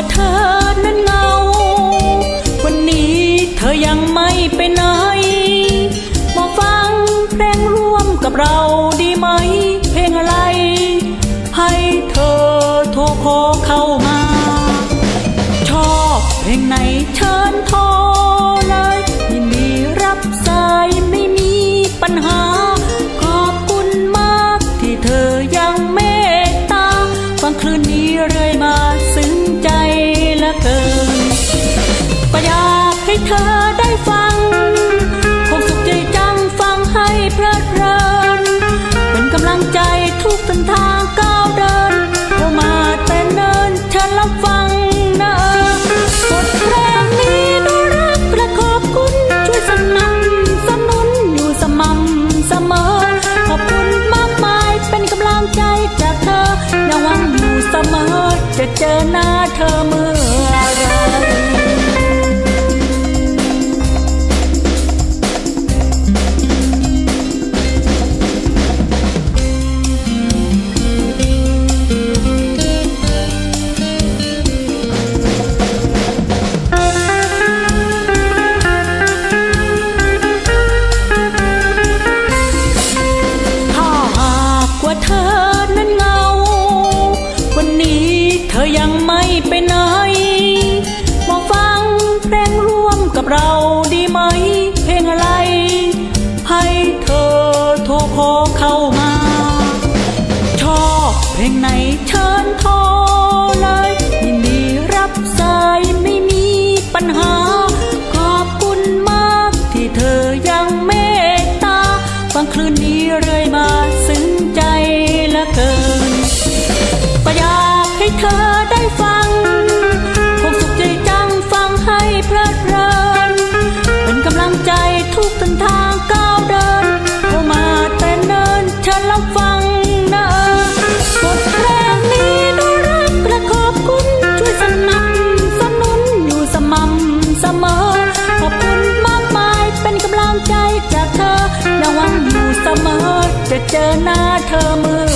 ว่าเธอนั้นเงา วันนี้เธอยังไม่ไปไหน มาฟังเพลงร่วมกับเราดีไหม เพลงอะไร ให้เธอโทรขอเข้ามา ชอบเพลงไหนเชิญโทรเลยยินดีรับสายไม่มีปัญหา ขอบคุณมากที่เธอยังเมตตาฟังคลื่น เธอได้ฟัง คงสุขใจจังฟังให้เพลิดเพลิน เป็นกำลังใจทุกเส้นทางก้าวเดินเข้ามาแต่เนินเชิญรับฟังนะบทเพลงนี้นรักและขอบคุณช่วยสนับสนุนอยู่สม่ำเสมอ ขอบคุณมากมายเป็นกำลังใจจากเธอยังหวังอยู่เสมอ จะเจอหน้าเธอเมื่อ ยังไม่ไปไหน มาฟังเพลงร่วมกับเราดีไหม เพลงอะไร ให้เธอโทรขอเข้ามา ชอบเพลงไหนเชิญโทรเลย รวังอยู่เสมอ จะเจอหน้าเธอเมื่อ